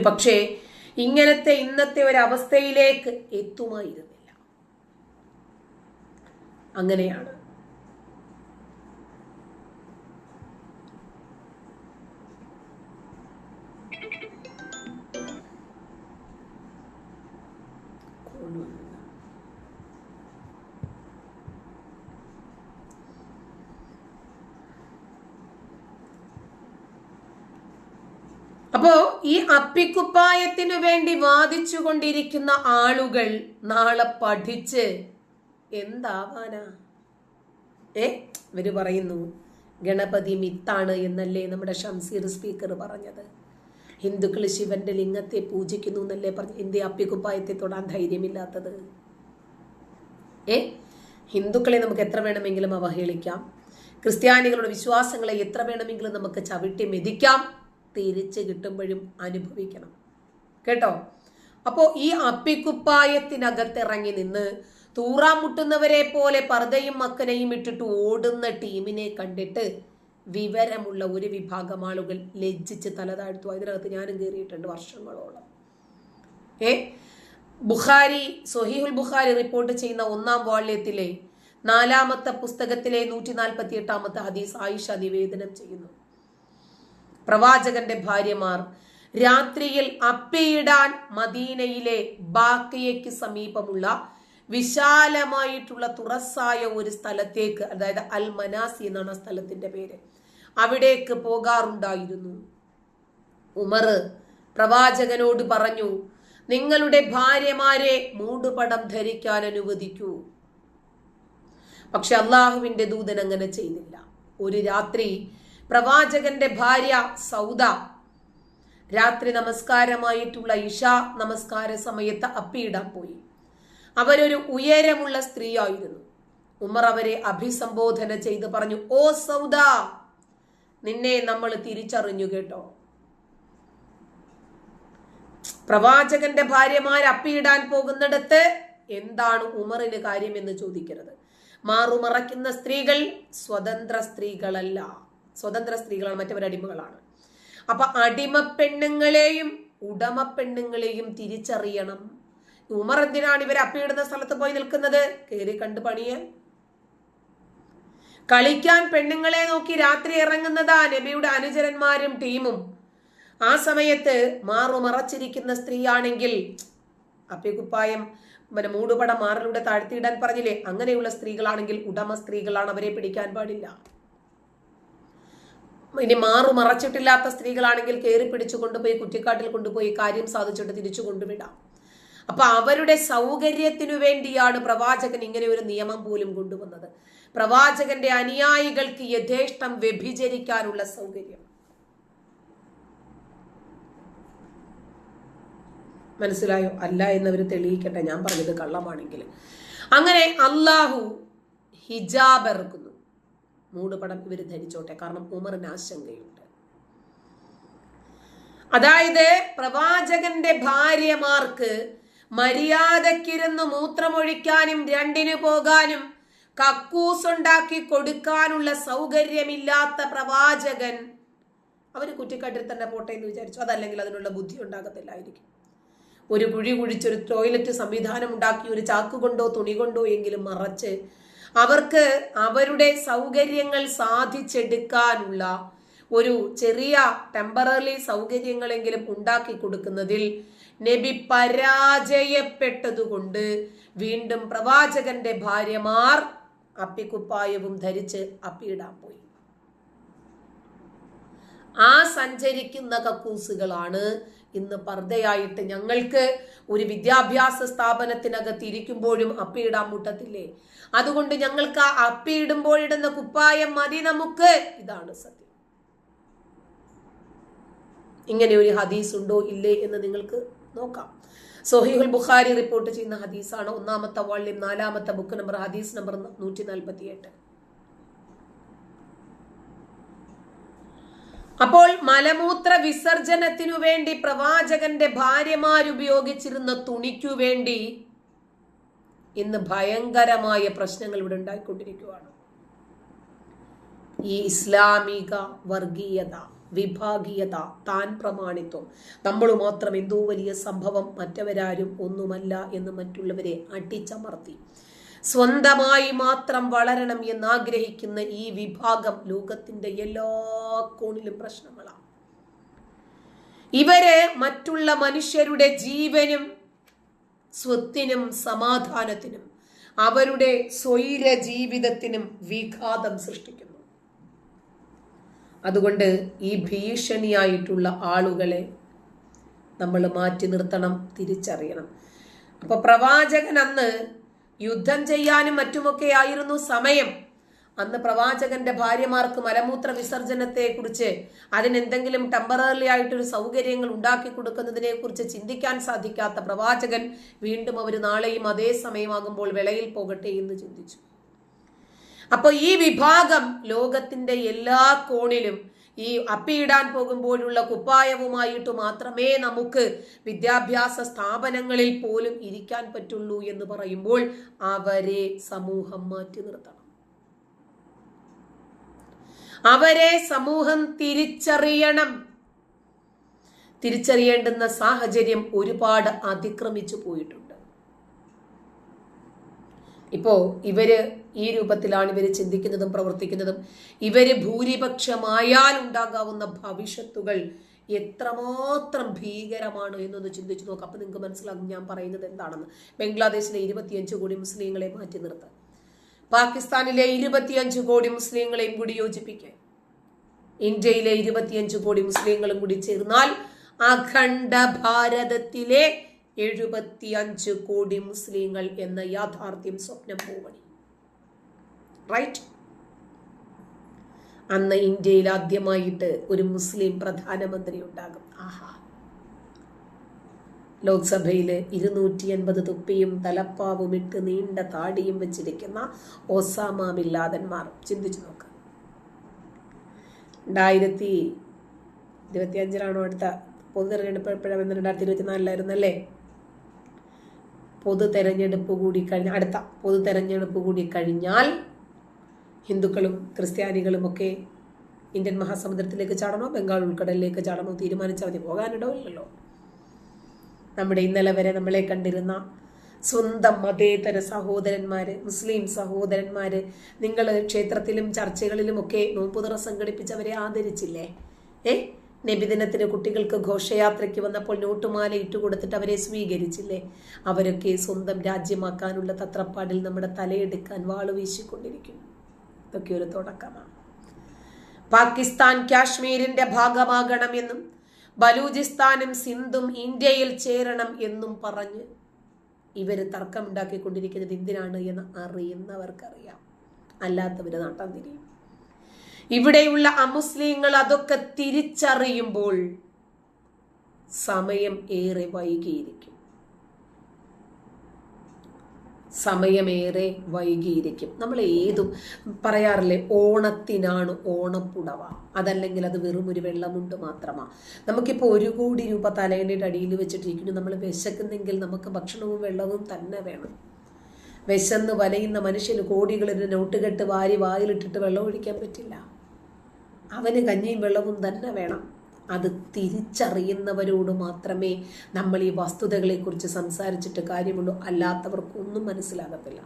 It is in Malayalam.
പക്ഷേ ഇങ്ങനത്തെ ഇന്നത്തെ ഒരു അവസ്ഥയിലേക്ക് എത്തുമായിരുന്നില്ല. അങ്ങനെയാണ്. അപ്പോ ഈ അപ്പിക്കുപ്പായത്തിനു വേണ്ടി വാദിച്ചു കൊണ്ടിരിക്കുന്ന ആളുകൾ നാളെ പഠിച്ച് എന്താവാനാ? ഏ? ഇവർ പറയുന്നു ഗണപതി മിത്താണ് എന്നല്ലേ നമ്മുടെ ഷംസീർ സ്പീക്കർ പറഞ്ഞത്. ഹിന്ദുക്കൾ ശിവന്റെ ലിംഗത്തെ പൂജിക്കുന്നു എന്നല്ലേ പറഞ്ഞു എന്തേ അപ്പിക്കുപ്പായത്തെ തൊടാൻ ധൈര്യമില്ലാത്തത്. ഏ? ഹിന്ദുക്കളെ നമുക്ക് എത്ര വേണമെങ്കിലും അവഹേളിക്കാം. ക്രിസ്ത്യാനികളുടെ വിശ്വാസങ്ങളെ എത്ര വേണമെങ്കിലും നമുക്ക് ചവിട്ടി മെതിക്കാം. തിരിച്ച് കിട്ടുമ്പോഴും അനുഭവിക്കണം. കേട്ടോ? അപ്പോൾ ഈ അപ്പിക്കുപ്പായത്തിനകത്തിറങ്ങി നിന്ന് തൂറാൻ മുട്ടുന്നവരെ പോലെ പർദ്ദയും മക്കനെയും ഇട്ടിട്ട് ഓടുന്ന ടീമിനെ കണ്ടിട്ട് വിവരമുള്ള ഒരു വിഭാഗം ആളുകൾ ലജ്ജിച്ച് തലതാഴ്ത്തു അതിനകത്ത് ഞാനും കയറിയിട്ടുണ്ട് വർഷങ്ങളോളം. ഏ? ബുഖാരി സൊഹീഹുൽ ബുഖാരി റിപ്പോർട്ട് ചെയ്യുന്ന ഒന്നാം വാള്യത്തിലെ നാലാമത്തെ പുസ്തകത്തിലെ നൂറ്റി നാൽപ്പത്തി എട്ടാമത്തെ ഹദീസ് ആയിഷ നിവേദനം ചെയ്യുന്നു. പ്രവാചകന്റെ ഭാര്യമാർ രാത്രിയിൽ അപ്പയിടാൻ മദീനയിലെ ബാക്കയ്ക്ക് സമീപമുള്ള വിശാലമായിട്ടുള്ള തുറസ്സായ ഒരു സ്ഥലത്തേക്ക് അതായത് അൽ മനാസി എന്നാണ് ആ സ്ഥലത്തിന്റെ പേര് അവിടേക്ക് പോകാറുണ്ടായിരുന്നു. ഉമർ പ്രവാചകനോട് പറഞ്ഞു നിങ്ങളുടെ ഭാര്യമാരെ മൂടുപടം ധരിക്കാൻ അനുവദിക്കൂ. പക്ഷെ അള്ളാഹുവിന്റെ ദൂതൻ അങ്ങനെ ചെയ്തില്ല. ഒരു രാത്രി പ്രവാചകന്റെ ഭാര്യ സൗദ. രാത്രി നമസ്കാരമായിട്ടുള്ള ഇഷ നമസ്കാര സമയത്ത് അപ്പിയിടാൻ പോയി. അവരൊരു ഉയരമുള്ള സ്ത്രീയായിരുന്നു. ഉമർ അവരെ അഭിസംബോധന ചെയ്ത് പറഞ്ഞു ഓ സൗദ നിന്നെ നമ്മൾ തിരിച്ചറിഞ്ഞു കേട്ടോ. പ്രവാചകന്റെ ഭാര്യമാർ അപ്പിയിടാൻ പോകുന്നിടത്ത് എന്താണ് ഉമറിന് കാര്യമെന്ന് ചോദിക്കരുത്. മാറുമറയ്ക്കുന്ന സ്ത്രീകൾ സ്വതന്ത്ര സ്ത്രീകളല്ല. സ്വതന്ത്ര സ്ത്രീകളാണ് മറ്റവർ അടിമകളാണ്. അപ്പൊ അടിമ പെണ്ണുങ്ങളെയും ഉടമ പെണ്ണുങ്ങളെയും തിരിച്ചറിയണം. ഉമർ എന്തിനാണ് ഇവർ അപ്പിയിടുന്ന സ്ഥലത്ത് പോയി നിൽക്കുന്നത്? കയറി കണ്ടു പണിയാൻ കളിക്കാൻ പെണ്ണുങ്ങളെ നോക്കി രാത്രി ഇറങ്ങുന്നതാ നബിയുടെ അനുചരന്മാരും ടീമും. ആ സമയത്ത് മാറു മറച്ചിരിക്കുന്ന സ്ത്രീയാണെങ്കിൽ അപ്പിക്കുപ്പായം പിന്നെ മൂടുപടം മാറിലൂടെ താഴ്ത്തിയിടാൻ പറഞ്ഞില്ലേ? അങ്ങനെയുള്ള സ്ത്രീകളാണെങ്കിൽ ഉടമ സ്ത്രീകളാണ് അവരെ പിടിക്കാൻ പാടില്ല. ഇനി മാറു മറച്ചിട്ടില്ലാത്ത സ്ത്രീകളാണെങ്കിൽ കയറി പിടിച്ചു കൊണ്ടുപോയി കുറ്റിക്കാട്ടിൽ കൊണ്ടുപോയി കാര്യം സാധിച്ചിട്ട് തിരിച്ചു കൊണ്ടുവിടാം. അപ്പൊ അവരുടെ സൗകര്യത്തിനു വേണ്ടിയാണ് പ്രവാചകൻ ഇങ്ങനെ ഒരു നിയമം പോലും കൊണ്ടുവന്നത്. പ്രവാചകന്റെ അനുയായികൾക്ക് യഥേഷ്ടം വ്യഭിചരിക്കാനുള്ള സൗകര്യം. മനസ്സിലായോ? അല്ല എന്നവർ തെളിയിക്കട്ടെ. ഞാൻ പറഞ്ഞത് കള്ളമാണെങ്കിൽ. അങ്ങനെ അള്ളാഹു ഹിജാബ് ഇറക്കുന്നു. മൂടുപടം ഇവർ ധരിച്ചോട്ടെ. കാരണം ഉമറിന് ആശങ്കയുണ്ട്. അതായത് പ്രവാചകന്റെ ഭാര്യമാർക്ക് മര്യാദക്കിരുന്ന് മൂത്രമൊഴിക്കാനും രണ്ടിനു പോകാനും കക്കൂസുണ്ടാക്കി കൊടുക്കാനുള്ള സൗകര്യമില്ലാത്ത പ്രവാചകൻ അവർ കുറ്റിക്കാട്ടിൽ തന്നെ പോട്ടെ എന്ന് വിചാരിച്ചു. അതല്ലെങ്കിൽ അതിനുള്ള ബുദ്ധി ഉണ്ടാകത്തില്ലായിരിക്കും. ഒരു കുഴി കുഴിച്ചൊരു ടോയ്ലറ്റ് സംവിധാനം ഉണ്ടാക്കി ഒരു ചാക്ക് കൊണ്ടോ തുണി കൊണ്ടോ എങ്കിലും മറച്ച് അവർക്ക് അവരുടെ സൗകര്യങ്ങൾ സാധിച്ചെടുക്കാനുള്ള ഒരു ചെറിയ ടെമ്പററി സൗകര്യങ്ങളെങ്കിലും ഉണ്ടാക്കി കൊടുക്കുന്നതിൽ നബി പരാജയപ്പെട്ടതുകൊണ്ട് വീണ്ടും പ്രവാചകന്റെ ഭാര്യമാർ അപ്പിക്കുപ്പായവും ധരിച്ച് അപ്പിയിടാൻ പോയി. ആ സഞ്ചരിക്കുന്ന കക്കൂസുകളാണ് ഇന്ന് പർദ്ദയായിട്ട് ഞങ്ങൾക്ക് ഒരു വിദ്യാഭ്യാസ സ്ഥാപനത്തിനകത്ത് ഇരിക്കുമ്പോഴും അപ്പിയിടാൻ മുട്ടത്തില്ലേ? അതുകൊണ്ട് ഞങ്ങൾക്ക് ആ അപ്പിയിടുമ്പോഴിടുന്ന കുപ്പായം മതി നമുക്ക്. ഇതാണ് സത്യം. ഇങ്ങനെ ഒരു ഹദീസ് ഉണ്ടോ ഇല്ലേ എന്ന് നിങ്ങൾക്ക് നോക്കാം. സൊഹീഹുൽ ബുഖാരി റിപ്പോർട്ട് ചെയ്യുന്ന ഹദീസാണ് ഒന്നാമത്തെ വാള്യം നാലാമത്തെ ബുക്ക് നമ്പർ ഹദീസ് നമ്പർ നൂറ്റി നാൽപ്പത്തി അപ്പോൾ മലമൂത്ര വിസർജനത്തിനു വേണ്ടി പ്രവാചകന്റെ ഭാര്യമാരുപയോഗിച്ചിരുന്ന തുണിക്കു വേണ്ടി ഇന്ന് ഭയങ്കരമായ പ്രശ്നങ്ങൾ ഇവിടെ ഉണ്ടായിക്കൊണ്ടിരിക്കുകയാണ്. ഈ ഇസ്ലാമിക വർഗീയത വിഭാഗീയത താൻ പ്രമാണിത്വം നമ്മൾ മാത്രം എന്തോ വലിയ സംഭവം മറ്റവരാരും ഒന്നുമല്ല എന്ന് മറ്റുള്ളവരെ അടിച്ചമർത്തി. സ്വന്തമായി മാത്രം വളരണം എന്ന് ആഗ്രഹിക്കുന്ന ഈ വിഭാഗം ലോകത്തിന്റെ എല്ലാ കോണിലും പ്രശ്നങ്ങളാണ്. ഇവരെ മറ്റുള്ള മനുഷ്യരുടെ ജീവനും സ്വത്തിനും സമാധാനത്തിനും അവരുടെ സ്വൈര ജീവിതത്തിനും വിഘാതം സൃഷ്ടിക്കുന്നു. അതുകൊണ്ട് ഈ ഭീഷണിയായിട്ടുള്ള ആളുകളെ നമ്മൾ മാറ്റി നിർത്തണം തിരിച്ചറിയണം. അപ്പൊ പ്രവാചകൻ അന്ന് യുദ്ധം ചെയ്യാനും മറ്റുമൊക്കെ ആയിരുന്നു സമയം. അന്ന് പ്രവാചകന്റെ ഭാര്യമാർക്ക് മലമൂത്ര വിസർജനത്തെ കുറിച്ച് അതിനെന്തെങ്കിലും ടെമ്പററി ആയിട്ടൊരു സൗകര്യങ്ങൾ ഉണ്ടാക്കി കൊടുക്കുന്നതിനെ കുറിച്ച് ചിന്തിക്കാൻ സാധിക്കാത്ത പ്രവാചകൻ വീണ്ടും അവർ നാളെയും അതേ സമയമാകുമ്പോൾ വിളയിൽ പോകട്ടെ എന്ന് ചിന്തിച്ചു. അപ്പോൾ ഈ വിഭാഗം ലോകത്തിന്റെ എല്ലാ കോണിലും ഈ അപ്പിയിടാൻ പോകുമ്പോഴുള്ള കുപ്പായവുമായിട്ട് മാത്രമേ നമുക്ക് വിദ്യാഭ്യാസ സ്ഥാപനങ്ങളിൽ പോലും ഇരിക്കാൻ പറ്റുള്ളൂ എന്ന് പറയുമ്പോൾ അവരെ സമൂഹം മാറ്റി നിർത്തണം. അവരെ സമൂഹം തിരിച്ചറിയണം. തിരിച്ചറിയേണ്ടുന്ന സാഹചര്യം ഒരുപാട് അതിക്രമിച്ചു പോയിട്ടുണ്ട്. ഇപ്പോ ഇവർ ഈ രൂപത്തിലാണ് ഇവർ ചിന്തിക്കുന്നതും പ്രവർത്തിക്കുന്നതും. ഇവർ ഭൂരിപക്ഷമായാൽ ഉണ്ടാകാവുന്ന ഭവിഷ്യത്തുകൾ എത്രമാത്രം ഭീകരമാണ് എന്നൊന്ന് ചിന്തിച്ചു നോക്കുക അപ്പം നിങ്ങൾക്ക് മനസ്സിലാകും ഞാൻ പറയുന്നത് എന്താണെന്ന്. ബംഗ്ലാദേശിലെ ഇരുപത്തിയഞ്ച് കോടി മുസ്ലിങ്ങളെ മാറ്റി നിർത്താൻ. പാകിസ്ഥാനിലെ ഇരുപത്തിയഞ്ച് കോടി മുസ്ലിങ്ങളെയും കൂടി യോജിപ്പിക്കാൻ. ഇന്ത്യയിലെ ഇരുപത്തിയഞ്ച് കോടി മുസ്ലിങ്ങളും കൂടി ചേർന്നാൽ അഖണ്ഡ ഭാരതത്തിലെ എഴുപത്തിയഞ്ച് കോടി മുസ്ലിങ്ങൾ എന്ന യാഥാർത്ഥ്യം സ്വപ്നം പോവണി. റൈറ്റ് അന്ന് ഇന്ത്യയിൽ ആദ്യമായിട്ട് ഒരു മുസ്ലിം പ്രധാനമന്ത്രി ഉണ്ടാകും. ആഹാ. ലോക്സഭയിൽ ഇരുന്നൂറ്റി അൻപത് തുപ്പിയും തലപ്പാവും ഇട്ട് നീണ്ട താടിയും വെച്ചിരിക്കുന്ന ഒസാമ ബില്ലാദന്മാർ ചിന്തിച്ചു നോക്ക്. രണ്ടായിരത്തി ഇരുപത്തി അഞ്ചിലാണോ അടുത്ത പൊതു തെരഞ്ഞെടുപ്പ് എപ്പോഴാണ്? രണ്ടായിരത്തി ഇരുപത്തിനാലിലായിരുന്നു അല്ലേ പൊതു തെരഞ്ഞെടുപ്പ് കൂടി കഴിഞ്ഞ അടുത്ത പൊതു തെരഞ്ഞെടുപ്പ് കൂടി കഴിഞ്ഞാൽ ഹിന്ദുക്കളും ക്രിസ്ത്യാനികളും ഒക്കെ ഇന്ത്യൻ മഹാസമുദ്രത്തിലേക്ക് ചാടണോ ബംഗാൾ ഉൾക്കടലിലേക്ക് ചാടണോ തീരുമാനിച്ചാൽ മതി പോകാനിടവില്ലല്ലോ നമ്മുടെ ഇന്നലെ വരെ നമ്മളെ കണ്ടിരുന്ന സ്വന്തം മതേതര സഹോദരന്മാര് മുസ്ലിം സഹോദരന്മാര് നിങ്ങൾ ക്ഷേത്രത്തിലും ചർച്ചകളിലും ഒക്കെ നോമ്പുതുറ സംഘടിപ്പിച്ചവരെ ആദരിച്ചില്ലേ? ഏ? നബിദിനത്തിന് കുട്ടികൾക്ക് ഘോഷയാത്രയ്ക്ക് വന്നപ്പോൾ നോട്ടുമാല ഇട്ടുകൊടുത്തിട്ട് അവരെ സ്വീകരിച്ചില്ലേ? അവരൊക്കെ സ്വന്തം രാജ്യമാക്കാനുള്ള തത്രപ്പാടിൽ നമ്മുടെ തലയെടുക്കാൻ വാൾ വീശിക്കൊണ്ടിരിക്കുന്നു. ഇതൊക്കെ ഒരു തുടക്കമാണ്. പാകിസ്ഥാൻ കാശ്മീരിന്റെ ഭാഗമാകണമെന്നും ബലൂചിസ്ഥാനും സിന്ധും ഇന്ത്യയിൽ ചേരണം എന്നും പറഞ്ഞ് ഇവർ തർക്കമുണ്ടാക്കിക്കൊണ്ടിരിക്കുന്നത് എന്തിനാണ് എന്ന് അറിയുന്നവർക്കറിയാം. അല്ലാത്തവർ നാട്ടം തിരിയും. ഇവിടെയുള്ള അമുസ്ലിങ്ങൾ അതൊക്കെ തിരിച്ചറിയുമ്പോൾ സമയം ഏറെ വൈകിയിരിക്കും. സമയമേറെ വൈകിയിരിക്കും. നമ്മൾ ഏതും പറയാറില്ലേ ഓണത്തിനാണ് ഓണപ്പുടവ. അതല്ലെങ്കിൽ അത് വെറും ഒരു വെള്ളമുണ്ട് മാത്രമാണ് നമുക്കിപ്പോൾ ഒരു കോടി രൂപ തലേന്റെ അടിയിൽ വെച്ചിട്ടിരിക്കുന്നു. നമ്മൾ വിശക്കുന്നെങ്കിൽ നമുക്ക് ഭക്ഷണവും വെള്ളവും തന്നെ വേണം. വിശന്ന് വലയുന്ന മനുഷ്യന് കോടികളിന് നോട്ടുകെട്ട് വാരി വായിലിട്ടിട്ട് വെള്ളം ഒഴിക്കാൻ പറ്റില്ല. അവന് കഞ്ഞിയും വെള്ളവും തന്നെ വേണം. അത് തിരിച്ചറിയുന്നവരോട് മാത്രമേ നമ്മൾ ഈ വസ്തുതകളെക്കുറിച്ച് സംസാരിച്ചിട്ട് കാര്യമുള്ളൂ. അല്ലാത്തവർക്കൊന്നും മനസ്സിലാകത്തില്ല.